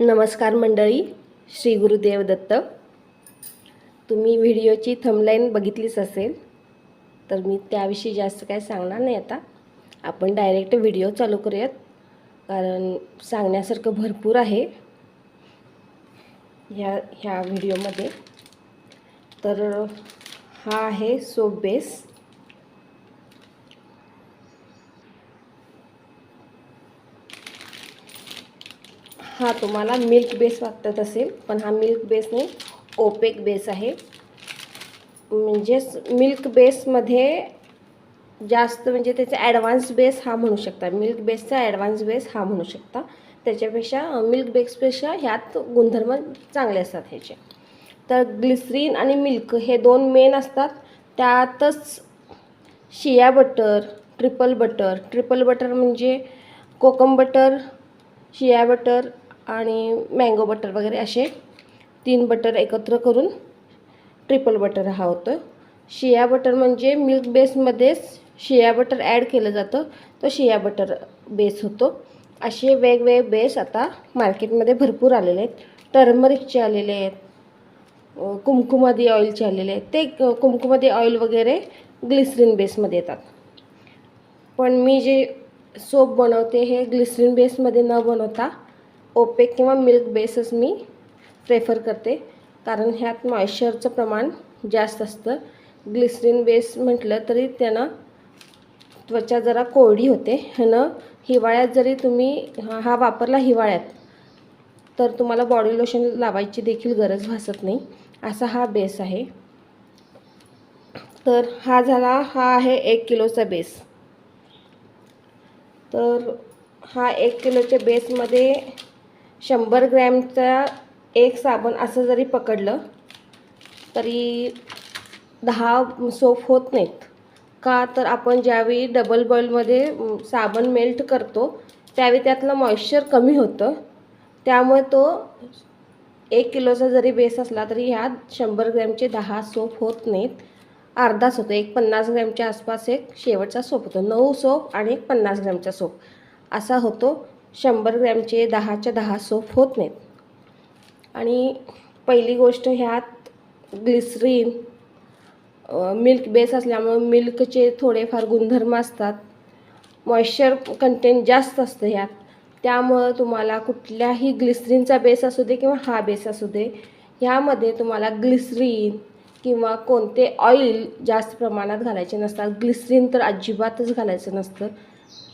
नमस्कार मंडळी श्री गुरुदेव दत्त. तुम्ही व्हिडिओची थंबलाईन बघितलीच असेल तर मी त्याविषयी जास्त काय सांगणार नाही आता. आपण डायरेक्ट व्हिडिओ चालू करूयात कारण सांगण्यासारखं भरपूर आहे ह्या ह्या व्हिडिओमध्ये. तर हा आहे सोप बेस. हा तुम्हाला मिल्क बेस वाटत असेल पण हा मिल्क बेस नाही ओपेक बेस आहे. म्हणजेच मिल्क बेसमध्ये जास्त म्हणजे त्याचा ॲडव्हान्स बेस हा म्हणू शकता. मिल्क बेसचा ॲडव्हान्स बेस हा म्हणू शकता. त्याच्यापेक्षा मिल्क बेसपेक्षा ह्यात गुणधर्म चांगले असतात ह्याचे. तर ग्लिसरीन आणि मिल्क हे दोन मेन असतात. त्यातच shea butter triple butter triple butter म्हणजे कोकम बटर शिया बटर आणि मँगो बटर वगैरे असे तीन बटर एकत्र करून ट्रिपल बटर हा होतो. शिया बटर म्हणजे मिल्क बेसमध्येच शिया बटर ॲड केलं जातं. तो शिया बटर बेस होतो. असे वेगवेगळे बेस आता मार्केटमध्ये भरपूर आलेले आहेत. टर्मरिकचे आलेले आहेत. कुमकुमादी ऑइलचे आलेले आहेत. ते कुमकुमादी ऑइल वगैरे ग्लिसरीन बेसमध्ये येतात. पण मी जे सोप बनवते हे ग्लिसरीन बेसमध्ये न बनवता ओपेक किंवा मिल्क बेसच मी प्रेफर करते. कारण ह्यात मॉइश्चरचं प्रमाण जास्त असतं. ग्लिसरीन बेस म्हटलं तरी त्यानं त्वचा जरा कोरडी होते. ह्यानं हिवाळ्यात जरी तुम्ही हा हा वापरला हिवाळ्यात तर तुम्हाला बॉडी लोशन लावायची देखील गरज भासत नाही. असा हा बेस आहे. तर हा झाला हा आहे एक किलोचा बेस तर हा एक किलोच्या बेसमध्ये शंभर ग्रॅमचा एक साबण असं जरी पकडलं तरी दहा सोप होत नाहीत. का तर आपण ज्यावेळी डबल बॉईलमध्ये साबण मेल्ट करतो त्यावेळी त्यातलं मॉइश्चर कमी होतं. त्यामुळे तो एक किलोचा जरी बेस असला तरी ह्या शंभर ग्रॅमचे दहा सोप होत नाहीत. अर्धाच होतो एक पन्नास ग्रॅमच्या आसपास एक शेवटचा सोप होतो. नऊ सोप आणि एक पन्नास ग्रॅमचा सोप असा होतो. शंभर ग्रॅमचे दहाच्या दहा सोप होत नाहीत. आणि पहिली गोष्ट ह्यात ग्लिसरीन मिल्क बेस असल्यामुळं मिल्कचे थोडेफार गुणधर्म असतात. मॉइश्चर कंटेंट जास्त असतं ह्यात. त्यामुळं तुम्हाला कुठल्याही ग्लिसरीनचा बेस असू दे किंवा हा बेस असू दे ह्यामध्ये तुम्हाला ग्लिसरीन किंवा कोणते ऑइल जास्त प्रमाणात घालायचे नसतात. ग्लिसरीन तर अजिबातच घालायचं नसतं.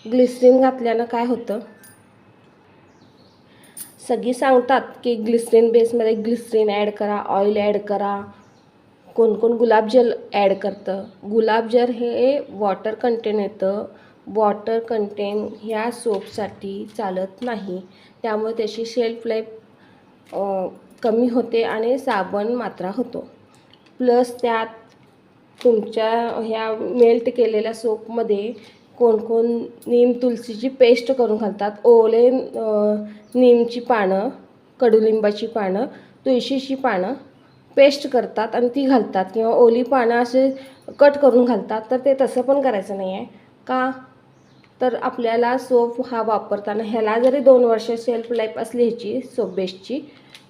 ग्लिसरीन घातल्यानं काय होतं? सगळी सांगतात की ग्लिसरीन बेसमध्ये ग्लिसरीन ॲड करा ऑइल ॲड करा. कोण कोण गुलाबजल ॲड करतं? गुलाबजल हे वॉटर कंटेन येतं. वॉटर कंटेन ह्या सोपसाठी चालत नाही. त्यामुळे त्याची शेल्फ लाईफ कमी होते आणि साबण मात्रा होतो. प्लस त्यात तुमच्या ह्या मेल्ट केलेल्या सोपमध्ये कोण कोण नीम तुलसीची पेस्ट करून घालतात. ओले नीमची पानं कडुलिंबाची पानं तुळशीची पानं पेस्ट करतात आणि ती घालतात. किंवा ओली पानं असे कट करून घालतात तर ते तसं पण करायचं नाही आहे. का? तर आपल्याला सोप हा वापरताना ह्याला जरी दोन वर्ष सेल्फ लाईफ असली ह्याची सोप बेस्टची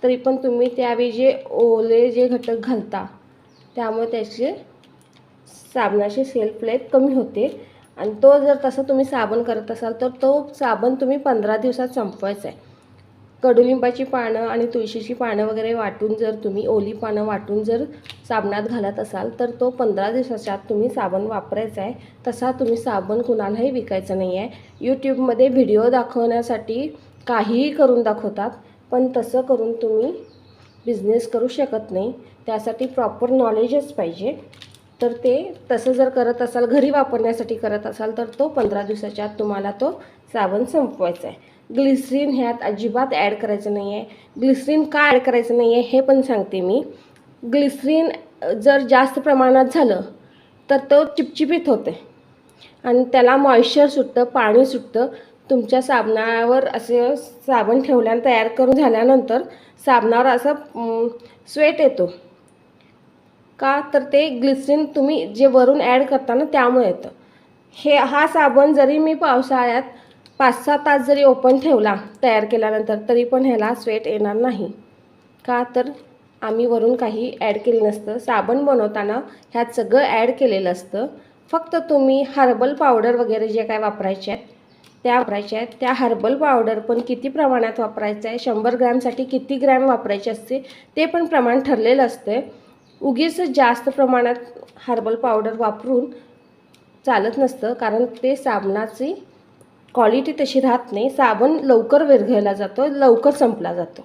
तरी पण तुम्ही त्यावेळी जे ओले जे घटक घालता त्यामुळे त्याचे साबणाची सेल्फ लाईफ कमी होते. आणि तो जर तसं तुम्ही साबण करत असाल तर तो साबण तुम्ही पंधरा दिवसात संपवायचा आहे. कडुलिंबाची पानं आणि तुळशीची पानं वगैरे वाटून जर तुम्ही ओली पानं वाटून जर साबणात घालत असाल तर तो पंधरा दिवसाच्या आत तुम्ही साबण वापरायचा आहे. तसा तुम्ही साबण कुणालाही विकायचा नाही आहे. यूट्यूबमध्ये व्हिडिओ दाखवण्यासाठी काहीही करून दाखवतात पण तसं करून तुम्ही बिझनेस करू शकत नाही. त्यासाठी प्रॉपर नॉलेजच पाहिजे. तर ते तसं जर करत असाल घरी वापरण्यासाठी करत असाल तर तो पंधरा दिवसाच्या आत तुम्हाला तो साबण संपवायचा आहे. ग्लिसरीन ह्यात अजिबात ॲड करायचं नाही आहे. ग्लिसरीन का ॲड करायचं नाही आहे हे पण सांगते मी. ग्लिसरीन जर जास्त प्रमाणात झालं तर तो चिपचिपीत होते. आणि त्याला मॉइश्चर सुटतं पाणी सुटतं. तुमच्या साबणावर असे साबण ठेवल्यानं तयार करून झाल्यानंतर साबणावर असं स्वेट येतो. का? तर ते ग्लिसरीन तुम्ही जे वरून ॲड करता ना त्यामुळे येतं. हे हा साबण जरी मी पावसाळ्यात पाच सहा तास जरी ओपन ठेवला तयार केल्यानंतर तरी पण ह्याला स्वेट येणार नाही. का? तर आम्ही वरून काही ॲड केलं नसतं. साबण बनवताना ह्यात सगळं ॲड केलेलं असतं. फक्त तुम्ही हर्बल पावडर वगैरे जे काय वापरायचे आहेत त्या वापरायच्या आहेत. त्या हर्बल पावडर पण किती प्रमाणात वापरायचं आहे? शंभर ग्रॅमसाठी किती ग्रॅम वापरायचे असते? ते पण प्रमाण ठरलेलं असते उगीच जास्त प्रमाणात हर्बल पावडर वापरून चालत नसतं कारण ते साबणाची क्वालिटी तशी राहत नाही. साबण लवकर विरघळला जातो लवकर संपला जातो.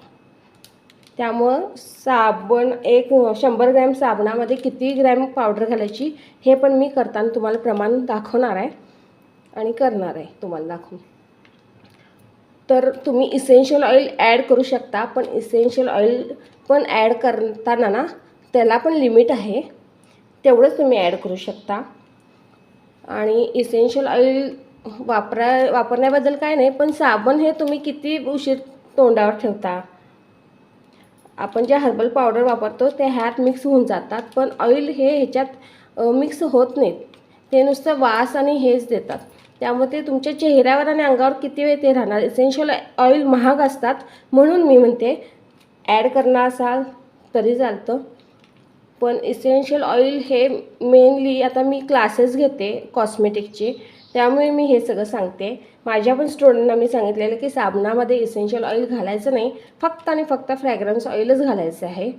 त्यामुळं साबण एक शंभर ग्रॅम साबणामध्ये किती ग्रॅम पावडर घालायची हे पण मी करताना तुम्हाला प्रमाण दाखवणार आहे आणि करणार आहे तुम्हाला दाखवून. तर तुम्ही इसेन्शियल ऑइल ॲड करू शकता पण इसेन्शियल ऑइल पण ॲड करताना ना त्याला पण लिमिट आहे. तेवढंच तुम्ही ॲड करू शकता. आणि इसेन्शियल ऑइल वापरा वापरण्याबद्दल काय नाही पण साबण हे तुम्ही किती उशीर तोंडावर ठेवता? आपण जे हर्बल पावडर वापरतो ते ह्यात मिक्स होऊन जातात. पण ऑइल हे ह्याच्यात मिक्स होत नाहीत. ते नुसतं वास आणि हेच देतात. त्यामुळे ते तुमच्या चेहऱ्यावर आणि अंगावर किती वेळ ते राहणार? इसेन्शियल ऑइल महाग असतात. म्हणून मी म्हणते ॲड करणार असाल तरी चालतं. पण इसेन्शियल ऑइल हे मेनली आता मी क्लासेस घेते कॉस्मेटिकचे त्यामुळे मी हे सगळं सांगते. माझ्या पण स्टुडंटना मी सांगितलेलं की साबणामध्ये इसेन्शियल ऑइल घालायचं नाही. फक्त आणि फक्त फ्रॅग्रन्स ऑइलच घालायचं आहे.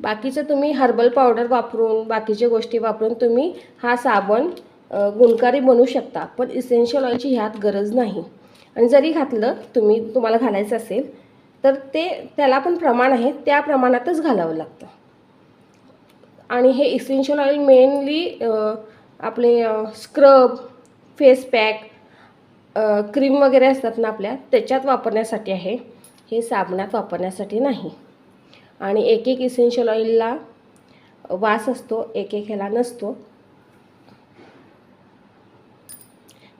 बाकीचं तुम्ही हर्बल पावडर वापरून बाकीच्या गोष्टी वापरून तुम्ही हा साबण गुणकारी बनवू शकता. पण इसेन्शियल ऑइलची ह्यात गरज नाही. आणि जरी घातलं तुम्ही तुम्हाला घालायचं असेल तर ते त्याला पण प्रमाण आहे. त्या प्रमाणातच घालावं लागतं. आणि हे इसेन्शियल ऑइल मेनली आपले स्क्रब फेस पॅक क्रीम वगैरे असतात ना आपल्या त्याच्यात वापरण्यासाठी आहे. हे साबणात वापरण्यासाठी नाही. आणि एक एक इसेन्शियल ऑइलला वास असतो एक एक ह्याला नसतो.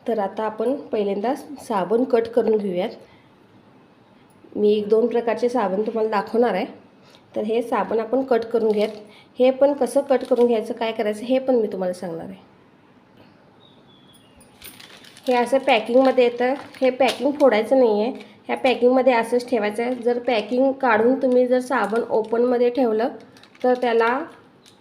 तर आता आपण पहिल्यांदा साबण कट करून घेऊयात. मी एक दोन प्रकारचे साबण तुम्हाला दाखवणार आहे. तर हे साबण आपण कट करून घेत. हे पण कसं कट करून घ्यायचं काय करायचं हे पण मी तुम्हाला सांगणार आहे. हे असं पॅकिंगमध्ये येतं. हे पॅकिंग फोडायचं नाही आहे ह्या पॅकिंगमध्ये असंच ठेवायचं आहे. जर पॅकिंग काढून तुम्ही जर साबण ओपनमध्ये ठेवलं तर त्याला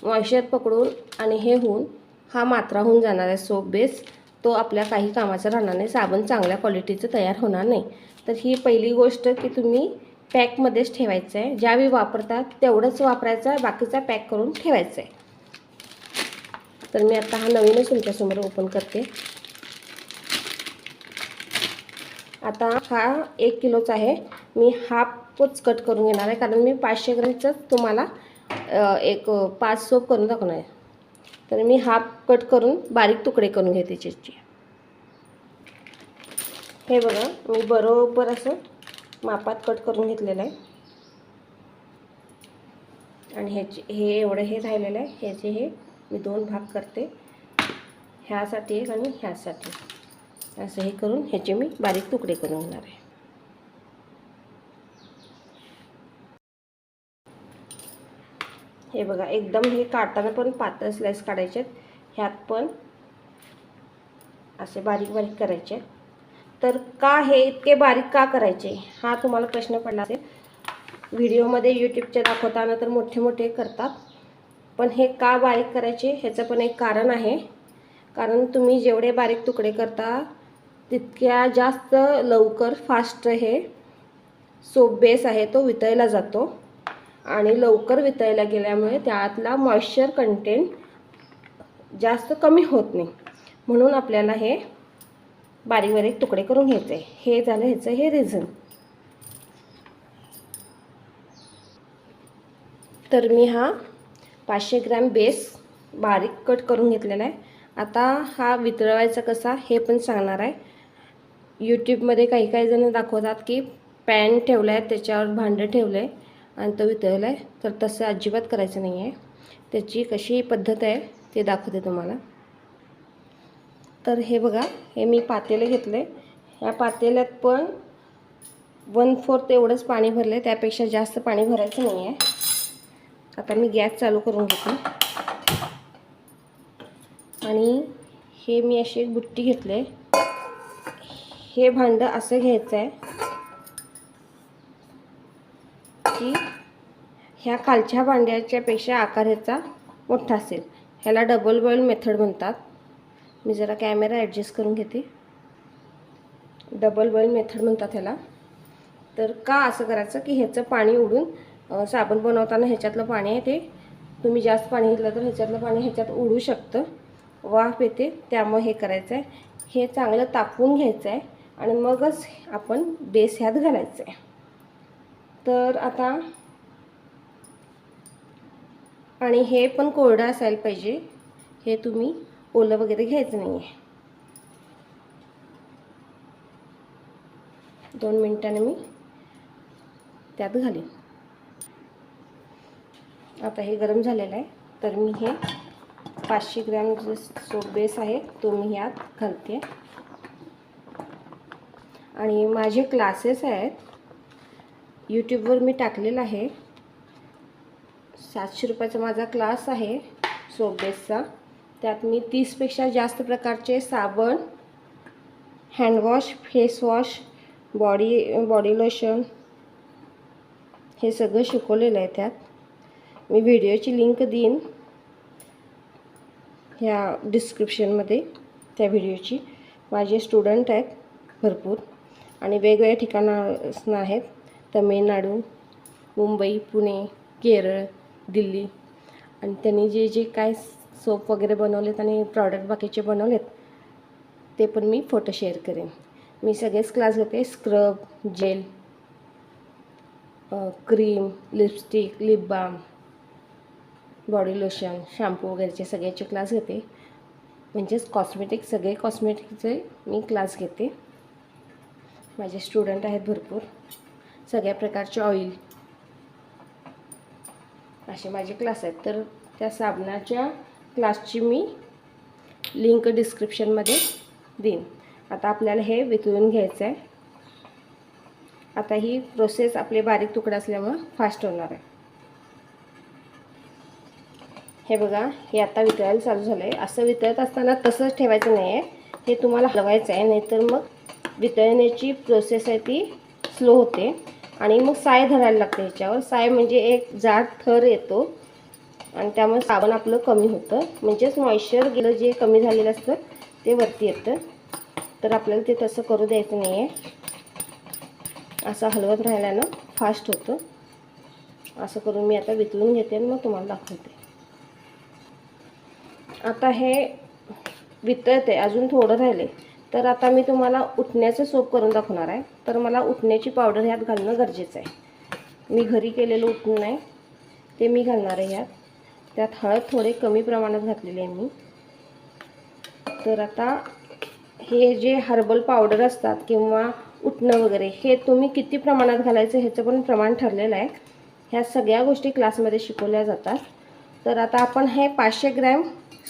मॉइश्चर पकडून आणि हे होऊन हा मात्रा होऊन जाणार आहे सोप बेस तो आपल्या काही कामाचा राहणार नाही. साबण चांगल्या क्वालिटीचं तयार होणार नाही. तर ही पहिली गोष्ट की तुम्ही पॅकमध्येच ठेवायचं आहे ज्यावेळी वापरतात तेवढंच वापरायचं आहे बाकीचा पॅक करून ठेवायचं आहे तर मी आता हा नवीनच तुमच्यासमोर ओपन करते. आता हा एक किलोचा आहे. मी हाफच कट करून घेणार आहे. कारण मी पाचशे ग्रॅमचंच तुम्हाला एक पाच सोप करून दाखवणार आहे. तर मी हाफ कट करून बारीक तुकडे करून घेते त्याचे हे बघा मी बरोबर असं मापात कट करून घेतलेलं आहे. आणि ह्याचे हे एवढं हे राहिलेलं आहे. ह्याचे हे मी दोन भाग करते. ह्यासाठी एक आणि ह्यासाठी. असं हे करून ह्याचे मी बारीक तुकडे करून घेणार आहे. हे बघा एकदम हे काढताना पण पातळ स्लाईस काढायचे आहेत. ह्यात पण असे बारीक बारीक करायचे आहेत. तर का हे इतके बारीक का करायचे? हा तुम्हाला प्रश्न पडला असेल व्हिडिओमध्ये यूट्यूबच्या दाखवताना तर मोठे मोठे करतात. पण हे का बारीक करायचे ह्याचं पण एक कारण आहे. कारण तुम्ही जेवढे बारीक तुकडे करता तितक्या जास्त लवकर फास्ट हे सोप बेस आहे तो वितळला जातो. आणि लवकर वितळला गेल्यामुळे त्यातला मॉइश्चर कंटेंट जास्त कमी होत नाही. म्हणून आपल्याला हे बारीक बारीक तुकडे करून घ्यायचे आहे. हे झालं ह्याचं हे रिझन. तर मी हा पाचशे ग्रॅम बेस बारीक कट करून घेतलेला आहे. आता हा वितळवायचा कसा हे पण सांगणार आहे. यूट्यूबमध्ये काही काही जण दाखवतात की पॅन ठेवला आहे त्याच्यावर भांडं ठेवलं आहे आणि तो वितळला आहे तर तसं अजिबात करायचं नाही आहे त्याची कशी पद्धत आहे ते दाखवते तुम्हाला. तर हे बघा हे मी पातेलं घेतले. या पातेल्यात पण वन फोर्थ एवढंच पाणी भरलं आहे त्यापेक्षा जास्त पाणी भरायचं नाही आहे आता मी गॅस चालू करून घेते. आणि हे मी अशी एक बुट्टी घेतले. हे भांडं असं घ्यायचं आहे की ह्या खालच्या भांड्याच्यापेक्षा आकार ह्याचा मोठा असेल. ह्याला डबल बॉईल मेथड म्हणतात. मी जरा कॅमेरा ॲडजस्ट करून घेते. डबल बॉईल मेथड म्हणतात ह्याला. तर का असं करायचं की ह्याचं पाणी उडून साबण बनवताना ह्याच्यातलं पाणी आहे ते तुम्ही जास्त पाणी घेतलं तर ह्याच्यातलं पाणी ह्याच्यात उडू शकतं. वाफ येते त्यामुळे हे करायचं आहे हे चांगलं तापवून घ्यायचं आहे आणि मगच आपण बेस ह्यात घालायचं आहे तर आता आणि हे पण कोरडं असायला पाहिजे. हे तुम्ही ओलं वगैरे घ्यायचं नाही आहे दोन मिनटाने मी त्यात घालीन. आता हे गरम झालेलं आहे तर मी हे पाचशे ग्रॅम जो सोप बेस आहे तो मी ह्यात घालते. आणि माझे क्लासेस आहेत यूट्यूबवर मी टाकलेलं आहे. सातशे रुपयाचा माझा क्लास आहे सोप बेसचा. त्यात मी तीसपेक्षा जास्त प्रकारचे साबण handwash facewash body body lotion हे सगळं शिकवलेलं आहे त्यात. मी व्हिडिओची लिंक देईन ह्या डिस्क्रिप्शनमध्ये त्या व्हिडिओची. माझे स्टुडंट आहेत भरपूर आणि वेगवेगळ्या ठिकाणं आहेत. तमिळनाडू मुंबई पुणे केरळ दिल्ली. आणि त्यांनी जे जे काय सोप वगैरे बनवलेत आणि प्रॉडक्ट बाकीचे बनवलेत ते पण मी फोटो शेअर करेन. मी सगळेच क्लास घेते. Scrub gel cream lipstick lip balm body lotion shampoo वगैरेचे सगळ्याचे क्लास घेते. म्हणजेच कॉस्मेटिक सगळे कॉस्मेटिकचे मी क्लास घेते. माझे स्टुडंट आहेत भरपूर. सगळ्या प्रकारचे ऑइल असे माझे क्लास आहेत. तर त्या साबणाच्या क्लासची मी लिंक डिस्क्रिप्शनमध्ये देईन. आता आपल्याला हे वितळून घ्यायचं आहे. आता ही प्रोसेस आपले बारीक तुकडे असल्यामुळं फास्ट होणार आहे. हे बघा हे आता वितळायला चालू झालं आहे असं वितळत असताना तसंच ठेवायचं नाही आहे हे तुम्हाला हलवायचं आहे नाहीतर मग वितळण्याची प्रोसेस आहे ती स्लो होते. आणि मग साय धरायला लागते ह्याच्यावर. साय म्हणजे एक जाड थर येतो. आणि त्यामुळे साबण आपलं कमी होतं. म्हणजेच मॉइश्चर गेलं जे कमी झालेलं असतं ते वरती येतं. तर आपल्याला ते तसं करू द्यायचं नाही आहे असं हलवत राहिल्यानं फास्ट होतं. असं करून मी आता वितळून घेते आणि मग तुम्हाला दाखवते. आता हे वितळते अजून थोडं राहिले. तर आता मी तुम्हाला उठण्याचं सोप करून दाखवणार आहे. तर मला उठण्याची पावडर ह्यात घालणं गरजेचं आहे. मी घरी केलेलं उठणं आहे ते मी घालणार आहे ह्यात. त्यात हळद थोडे कमी प्रमाणात घातलेले आहे मी. तर आता हे जे हर्बल पावडर असतात किंवा उठणं वगैरे हे तुम्ही किती प्रमाणात घालायचं ह्याचं पण प्रमाण ठरलेलं आहे. ह्या सगळ्या गोष्टी क्लासमध्ये शिकवल्या जातात. तर आता आपण हे पाचशे ग्रॅम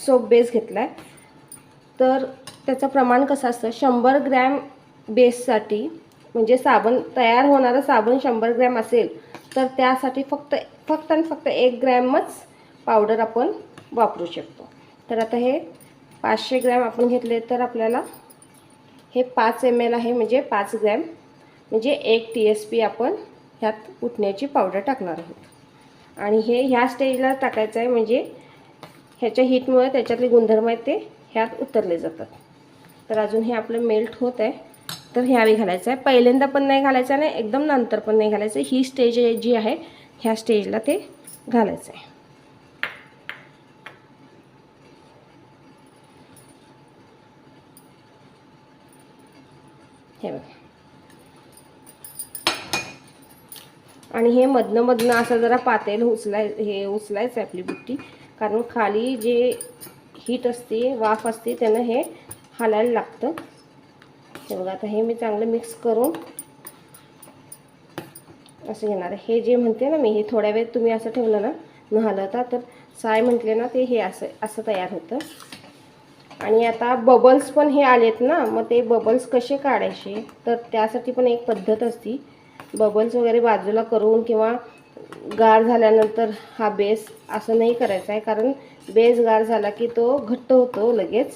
सोप बेस घेतला आहे तर त्याचं प्रमाण कसं असतं? शंभर ग्रॅम बेससाठी म्हणजे साबण तयार होणारं साबण शंभर ग्रॅम असेल तर त्यासाठी फक्त फक्त आणि फक्त एक ग्रॅमच पावडर आपण वापरू शकतो. तर आता हे पाचशे ग्रॅम आपण घेतले तर आपल्याला हे पाच एम एल आहे म्हणजे पाच ग्रॅम म्हणजे एक टी एस पी आपण ह्यात उठण्याची पावडर टाकणार आहोत. आणि हे ह्या स्टेजला टाकायचं आहे म्हणजे ह्याच्या हीटमुळे त्याच्यातले गुणधर्म आहेत ते ह्यात उतरले जातात. तर अजून हे आपलं मेल्ट होत आहे. तर ह्यावेळी घालायचं आहे. पहिल्यांदा पण नाही घालायचं आणि एकदम नंतर पण नाही घालायचं. ही स्टेज जी आहे ह्या स्टेजला ते घालायचं आहे. हे बघा. आणि हे मधनं मधनं असं जरा पातेल उचलाय हे उचलायचं आहे आपली बुट्टी. कारण खाली जे हीट असते वाफ असते त्यानं हे हालायला लागतं. हे बघा आता हे मी चांगलं मिक्स करून असं घेणार आहे. हे जे म्हणते ना मी हे थोड्या वेळ तुम्ही असं ठेवलं ना न हलवता तर साय म्हटले ना ते हे असं असं तयार होतं. आणि आता बबल्स पण हे आलेत ना मग ते बबल्स कसे काढायचे? तर त्यासाठी पण एक पद्धत असती. बबल्स वगैरे बाजूला करून किंवा गार झाल्यानंतर हा बेस असं नाही करायचा आहे कारण बेस गार झाला की तो घट्ट होतो लगेच.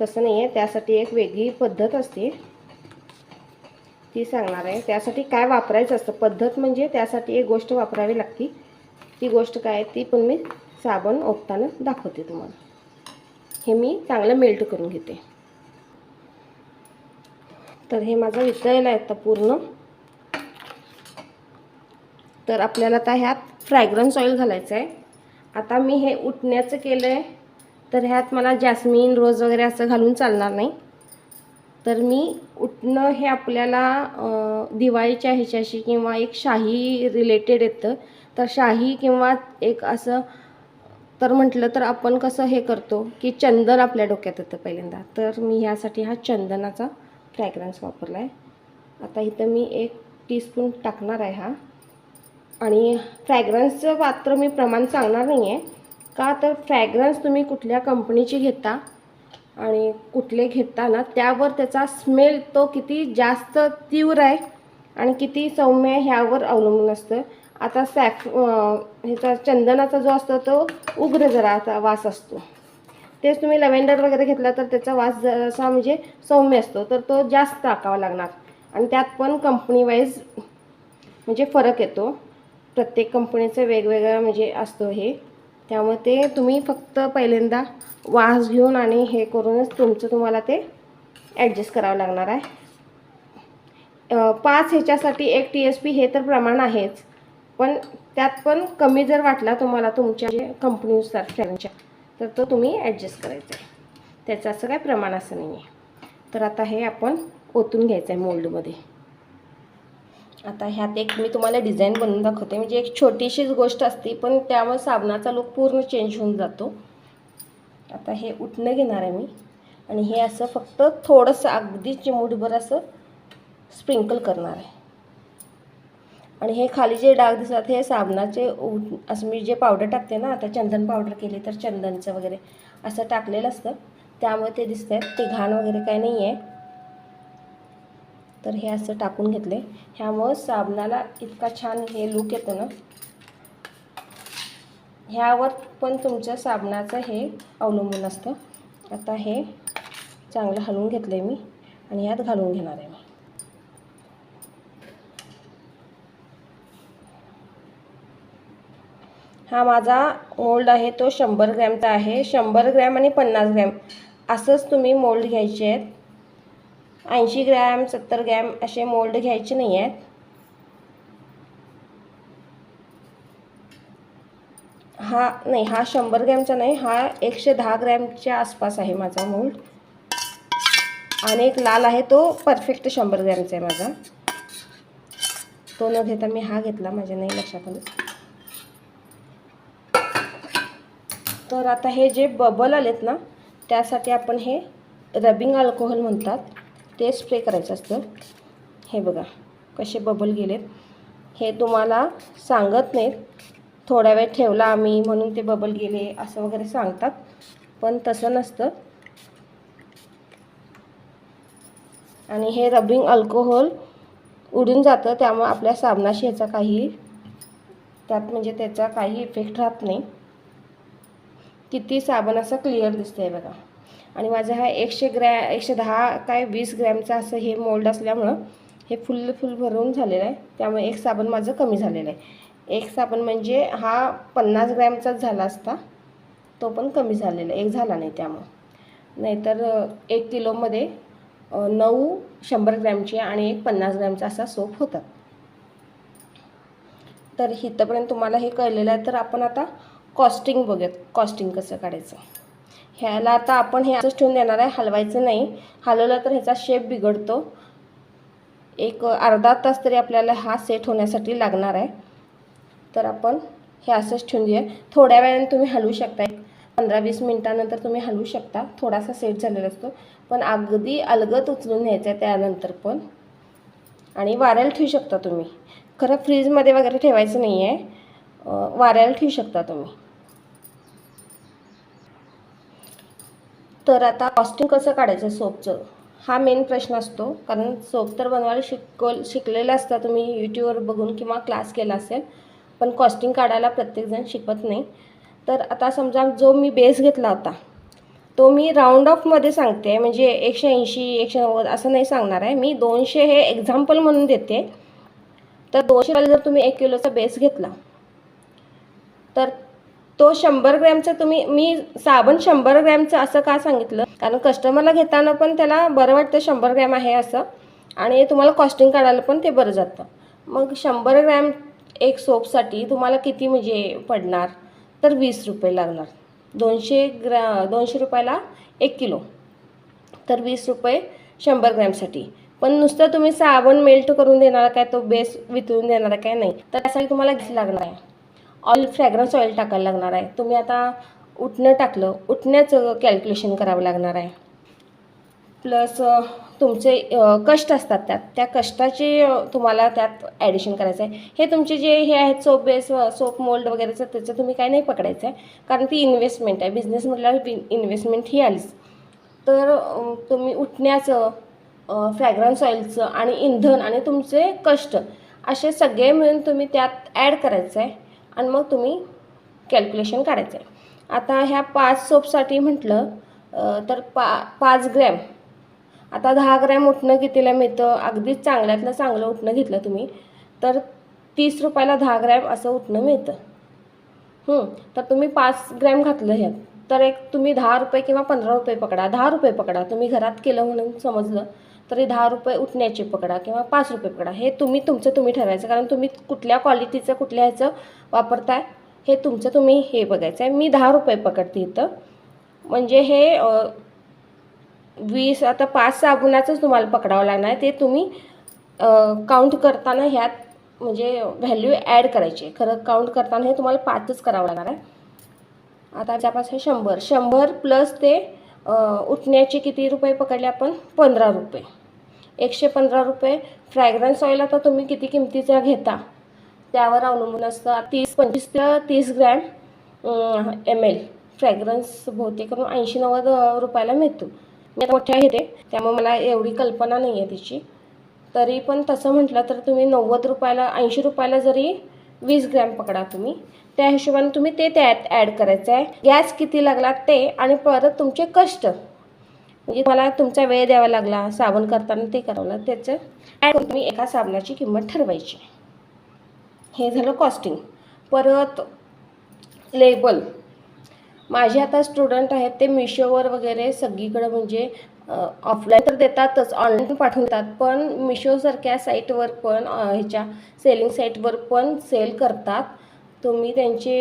तसं नाही आहे त्यासाठी एक वेगळी पद्धत असते. ती सांगणार आहे. त्यासाठी काय वापरायचं असतं? पद्धत म्हणजे त्यासाठी एक गोष्ट वापरावी लागते. ती गोष्ट काय आहे? ती पण मी साबण ओतताना दाखवते तुम्हाला. हे मी चांगलं मेल्ट करून घेते. तर हे माझं वितळलं आहे आता पूर्ण. तर आपल्याला आता ह्यात फ्रॅग्रन्स ऑइल घालायचं आहे. आता मी हे उठण्याचं केलं आहे तर ह्यात मला जॅस्मिन रोज वगैरे असं घालून चालणार नाही. तर मी उठणं हे आपल्याला दिवाळीच्या ह्याच्याशी किंवा एक शाही रिलेटेड येतं. तर शाही किंवा एक असं तर म्हटलं तर आपण कसं हे करतो की चंदन आपल्या डोक्यात येतं पहिल्यांदा. तर मी ह्यासाठी हा चंदनाचा फ्रॅग्रन्स वापरला आहे आता इथं मी एक टीस्पून टाकणार आहे हा. आणि फ्रॅग्रन्सचं पात्र मी प्रमाण सांगणार नाही आहे का तर फ्रॅग्रन्स तुम्ही कुठल्या कंपनीची घेता आणि कुठले घेता ना त्यावर त्याचा स्मेल तो किती जास्त तीव्र आहे आणि किती सौम्य आहे ह्यावर अवलंबून असतं. आता सॅफ ह्याचा चंदनाचा जो असतो तो उग्र जरा वास असतो. तेच तुम्ही लव्हेंडर वगैरे घेतला तर त्याचा वास जसा म्हणजे सौम्य असतो. तर तो जास्त टाकावा लागणार. आणि त्यात पण कंपनी वाईज म्हणजे फरक येतो. प्रत्येक कंपनीचं वेगवेगळं म्हणजे असतो हे. त्यामुळे ते तुम्ही फक्त पहिल्यांदा वास घेऊन आणि हे करूनच तुमचं तुम्हाला ते ॲडजस्ट करावं लागणार आहे. पाच ह्याच्यासाठी एक टी एस पी हे तर प्रमाण आहेच. पण त्यात पण कमी जर वाटला तुम्हाला तुमच्या जे कंपनीनुसार फॅनच्या तर तो तुम्ही ॲडजस्ट करायचा आहे. त्याचं असं काय प्रमाण असं नाही आहे तर आता हे आपण ओतून घ्यायचं आहे मोल्डमध्ये. आता ह्यात एक मी तुम्हाला डिझाईन बनवून दाखवते. म्हणजे एक छोटीशीच गोष्ट असते पण त्यामुळे साबणाचा लुक पूर्ण चेंज होऊन जातो. आता हे उठणं घेणार आहे मी. आणि हे असं फक्त थोडंसं अगदी चिमूटभर असं स्प्रिंकल करणार आहे. आणि हे खाली जे डाग दिसतात हे साबणाचे उठ असं मी जे पावडर टाकते ना आता चंदन पावडर केली तर चंदनचं वगैरे असं टाकलेलं असतं. त्यामुळे ते दिसत आहेत ते घाण वगैरे काही नाही आहे तर हे असं टाकून घेतले ह्यामुळं साबणाला इतका छान हे लुक येतं ना. ह्यावर पण तुमच्या साबणाचं हे अवलंबून असतं. आता हे चांगलं हलवून घेतलं आहे मी. आणि ह्यात घालून घेणार आहे मी हा माझा मोल्ड आहे तो शंभर ग्रॅमचा आहे. शंभर ग्रॅम आणि पन्नास ग्रॅम असंच तुम्ही मोल्ड घ्यायचे आहेत. ऐंशी ग्रॅम सत्तर ग्रॅम असे मोल्ड घ्यायचे नाही आहेत हा नाही हा शंभर ग्रॅमचा नाही हा एकशे दहा ग्रॅमच्या आसपास आहे माझा मोल्ड आणि एक लाल आहे तो परफेक्ट शंभर ग्रॅमचा आहे माझा. तो न घेता मी हा घेतला माझ्या नाही लक्षात आलं. तर आता हे जे बबल आलेत ना त्यासाठी आपण हे रबिंग अल्कोहोल म्हणतात. ते स्प्रे करायचं असतं. हे बघा कसे बबल गेलेत. हे तुम्हाला सांगत नाहीत. थोड्या वेळ ठेवला आम्ही म्हणून ते बबल गेले असं वगैरे सांगतात. पण तसं नसतं. आणि हे रबिंग अल्कोहोल उडून जातं त्यामुळे आपल्या साबणाशी ह्याचा काही त्यात म्हणजे त्याचा काही इफेक्ट राहत नाही. किती साबण असं क्लिअर दिसतं आहे बघा. आणि माझा हा एकशे ग्रॅ एकशे दहा काय वीस ग्रॅमचा असं हे मोल्ड असल्यामुळं हे फुल फुल भरून झालेलं आहे. त्यामुळे एक साबण माझं कमी झालेलं आहे. एक साबण म्हणजे हा पन्नास ग्रॅमचाच झाला असता तो पण कमी झालेला आहे. एक झाला नाही त्यामुळं. नाहीतर एक किलोमध्ये नऊ शंभर ग्रॅमचे आणि एक पन्नास ग्रॅमचा असा सोप होतात. तर इथंपर्यंत तुम्हाला हे कळलेलं आहे. तर आपण आता कॉस्टिंग बघूयात. कॉस्टिंग कसं काढायचं? ह्याला आता आपण हे असंच ठेवून देणार आहे. हलवायचं नाही. हलवलं तर ह्याचा शेप बिघडतो. एक अर्धा तास तरी आपल्याला हा सेट होण्यासाठी लागणार आहे. तर आपण हे असंच ठेवून देऊया. थोड्या वेळाने तुम्ही हलवू शकता. एक पंधरा वीस मिनटानंतर तुम्ही हलवू शकता. थोडासा सेट झालेला असतो. पण अगदी अलगत उचलून घ्यायचं आहे त्यानंतर पण. आणि वाऱ्याला ठेवू शकता तुम्ही. खरं फ्रीजमध्ये वगैरे ठेवायचं नाही आहे वाऱ्याला ठेवू शकता तुम्ही. तर आता कॉस्टिंग कसं काढायचं सोपचं हा मेन प्रश्न असतो. कारण सोप तर बनवायला शिकवल शिकलेलं असता तुम्ही यूट्यूबवर बघून किंवा क्लास केला असेल पण कॉस्टिंग काढायला प्रत्येकजण शिकत नाही. तर आता समजा जो मी बेस घेतला होता तो मी राऊंड ऑफमध्ये सांगते. म्हणजे एकशे ऐंशी एकशे नव्वद असं नाही सांगणार आहे. मी दोनशे हे एक्झाम्पल म्हणून देते. तर दोनशेला जर तुम्ही एक किलोचा बेस घेतला तर तो शंभर ग्रॅमचा तुम्ही मी साबण शंभर ग्रॅमचं असं का सांगितलं? कारण कस्टमरला घेताना पण त्याला बरं वाटतं शंभर ग्रॅम आहे असं. आणि तुम्हाला कॉस्टिंग काढायला पण ते बरं जातं. मग शंभर ग्रॅम एक सोपसाठी तुम्हाला किती म्हणजे पडणार? तर वीस रुपये लागणार. दोनशे ग्रॅ दोनशे रुपयाला एक किलो. तर वीस रुपये शंभर ग्रॅमसाठी. पण नुसतं तुम्ही साबण मेल्ट करून देणार काय? तो बेस वितळून देणार काय? नाही. तर त्यासाठी तुम्हाला घ्यायला लागणार आहे. ऑइल फ्रॅग्रन्स ऑइल टाकायला लागणार आहे. तुम्ही आता उठणं टाकलं उठण्याचं कॅल्क्युलेशन करावं लागणार आहे. प्लस तुमचे कष्ट असतात त्यात. त्या कष्टाचे तुम्हाला त्यात ॲडिशन करायचं आहे. हे तुमचे जे हे आहेत सोप बेस सोप मोल्ड वगैरेचं त्याचं तुम्ही काय नाही पकडायचं आहे. कारण ती इन्व्हेस्टमेंट आहे. बिझनेस म्हटल्यावर इन्व्हेस्टमेंट ही आलीच. तर तुम्ही उठण्याचं फ्रॅग्रन्स ऑइलचं आणि इंधन आणि तुमचे कष्ट असे सगळे मिळून तुम्ही त्यात ॲड करायचं आहे. आणि मग तुम्ही कॅल्क्युलेशन काढायचं आहे आता ह्या पाच सोपसाठी म्हटलं तर पा पाच ग्रॅम आता दहा ग्रॅम उठणं कितीला मिळतं? अगदीच चांगल्यातलं चांगलं उठणं घेतलं तुम्ही तर तीस रुपयाला दहा ग्रॅम असं उठणं मिळतं. तर तुम्ही पाच ग्रॅम घातलं ह्यात तर एक तुम्ही दहा रुपये किंवा पंधरा रुपये पकडा. दहा रुपये पकडा. तुम्ही घरात केलं म्हणून समजलं. तरी दहा रुपये उठण्याचे पकडा किंवा पाच रुपये पकडा. हे तुम्ही तुमचं तुम्ही ठरवायचं. कारण तुम्ही कुठल्या क्वालिटीचं कुठल्या ह्याचं वापरताय हे तुमचं तुम्ही हे बघायचं आहे. मी दहा रुपये पकडते इथं. म्हणजे हे वीस आता पाच साबुणाचंच तुम्हाला पकडावं लागणार आहे. ते तुम्ही काउंट करताना ह्यात म्हणजे व्हॅल्यू ॲड करायची. खरं काउंट करताना हे तुम्हाला पाचच करावं लागणार आहे. आता त्यापासून शंभर. शंभर प्लस ते उठण्याचे किती रुपये पकडले आपण? पंधरा रुपये. एकशे पंधरा रुपये. फ्रॅग्रन्स ऑइल आता तुम्ही किती किमतीचा घेता? त्यावर अवलंबून असतं तीस पंचवीस ते तीस ग्रॅम एम एल फ्रॅग्रन्स बहुतेक करून ऐंशी नव्वद रुपयाला मिळतो. मी आता मोठ्या घेते त्यामुळे मला एवढी कल्पना नाही आहे तिची. तरी पण तसं म्हटलं तर तुम्ही नव्वद रुपयाला ऐंशी रुपयाला जरी वीस ग्रॅम पकडा तुम्ही त्या हिशोबाने तुम्ही ते त्यात ॲड करायचं आहे गॅस किती लागला ते आणि परत तुमचे कष्ट. म्हणजे तुम्हाला तुमचा वेळ द्यावा लागला साबण करताना ते करावं लागलं त्याचं तुम्ही एका साबणाची किंमत ठरवायची. हे झालं कॉस्टिंग परत लेबल माझे आता स्टुडंट आहेत ते मिशोवर वगैरे सगळीकडे म्हणजे ऑफलाईन तर देतातच ऑनलाईन पाठवतात पण मिशोसारख्या साईटवर पण ह्याच्या सेलिंग साईटवर पण सेल करतात. तुम्ही त्यांचे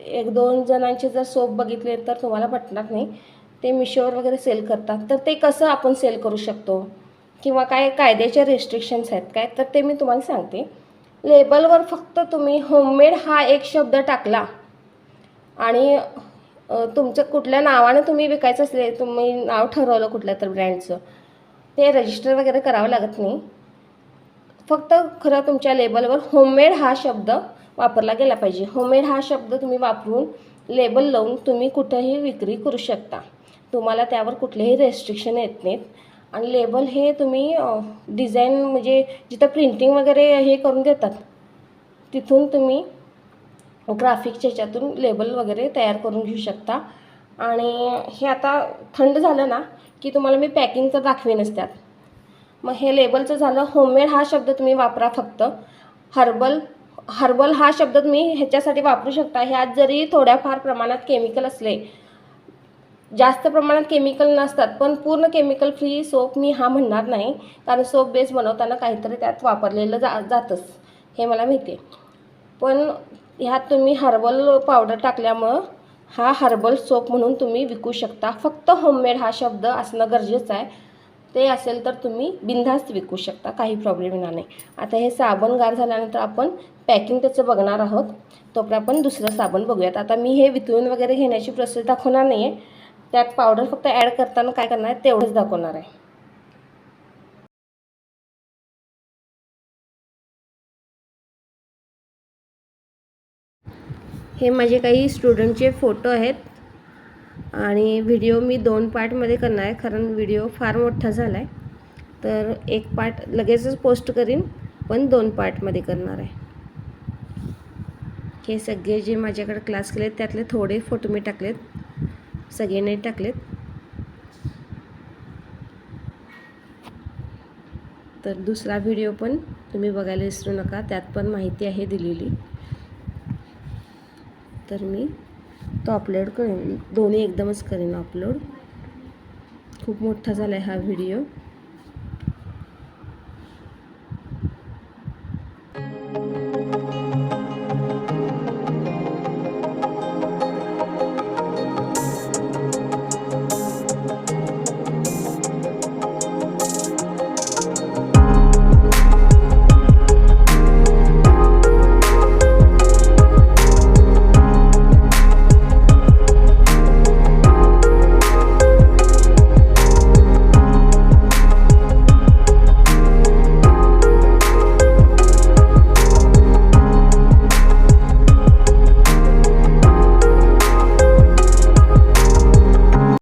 एक दोन जणांचे जर सोप बघितले तर तुम्हाला पटणार नाही. ते मिशोवर वगैरे सेल करतात तर ते कसं आपण सेल करू शकतो? किंवा काय कायद्याचे रेस्ट्रिक्शन्स आहेत काय? तर ते मी तुम्हाला सांगते. लेबलवर फक्त तुम्ही होममेड हा एक शब्द टाकला आणि तुमचं कुठल्या नावाने तुम्ही विकायचं असले तुम्ही नाव ठरवलं कुठल्या तर ब्रँडचं ते रजिस्टर वगैरे करावं लागत नाही. फक्त खरं तुमच्या लेबलवर होममेड हा शब्द वापरला गेला पाहिजे. होममेड हा शब्द तुम्ही वापरून लेबल लावून तुम्ही कुठंही विक्री करू शकता. तुम्हाला त्यावर कुठलेही रेस्ट्रिक्शन येत नाहीत. आणि लेबल हे तुम्ही डिझाईन म्हणजे जिथं प्रिंटिंग वगैरे हे करून देतात तिथून तुम्ही ग्राफिकच्या ह्याच्यातून लेबल वगैरे तयार करून घेऊ शकता. आणि हे आता थंड झालं ना की तुम्हाला मी पॅकिंग तर दाखवेनच त्यात. मग हे लेबलचं झालं होममेड हा शब्द तुम्ही वापरा फक्त. हर्बल हर्बल हा शब्द तुम्ही ह्याच्यासाठी वापरू शकता. ह्यात जरी थोड्याफार प्रमाणात केमिकल असले जास्त प्रमाणात केमिकल नसतात पण पूर्ण केमिकल फ्री सोप मी हा म्हणणार नाही. कारण सोप बेस बनवताना काहीतरी त्यात वापरलेलं जा जातंच. हे मला माहिती आहे. पण ह्यात तुम्ही हर्बल पावडर टाकल्यामुळं हा हर्बल सोप म्हणून तुम्ही विकू शकता. फक्त होममेड हा शब्द असणं गरजेचं आहे. ते असेल तर तुम्ही बिनधास्त विकू शकता. काही प्रॉब्लेम येणार नाही. आता हे साबण गार झाल्यानंतर आपण पॅकिंग त्याचं बघणार आहोत. तोपर्यंत आपण दुसरं साबण बघूयात. आता मी हे वितळून वगैरे घेण्याची प्रोसेस दाखवणार नाही आहे त्यात पावडर फक्त ॲड करताना काय करणार आहे तेवढंच दाखवणार आहे. हे माझे काही स्टुडंटचे फोटो आहेत. आणि व्हिडिओ मी दोन पार्टमध्ये करणार आहे कारण व्हिडिओ फार मोठा झाला आहे तर एक पार्ट लगेचच पोस्ट करीन पण दोन पार्टमध्ये करणार आहे. हे सगळे जे माझ्याकडे क्लास केले त्यातले थोडे फोटो मी टाकलेत. सगळे नाही टाकलेत. तर दुसरा व्हिडिओ पण तुम्ही बघायला विसरू नका त्यात पण माहिती आहे दिलेली. तर मी तो अपलोड करेन. दोन्ही एकदमच करेन अपलोड खूप मोठा झाला आहे हा व्हिडिओ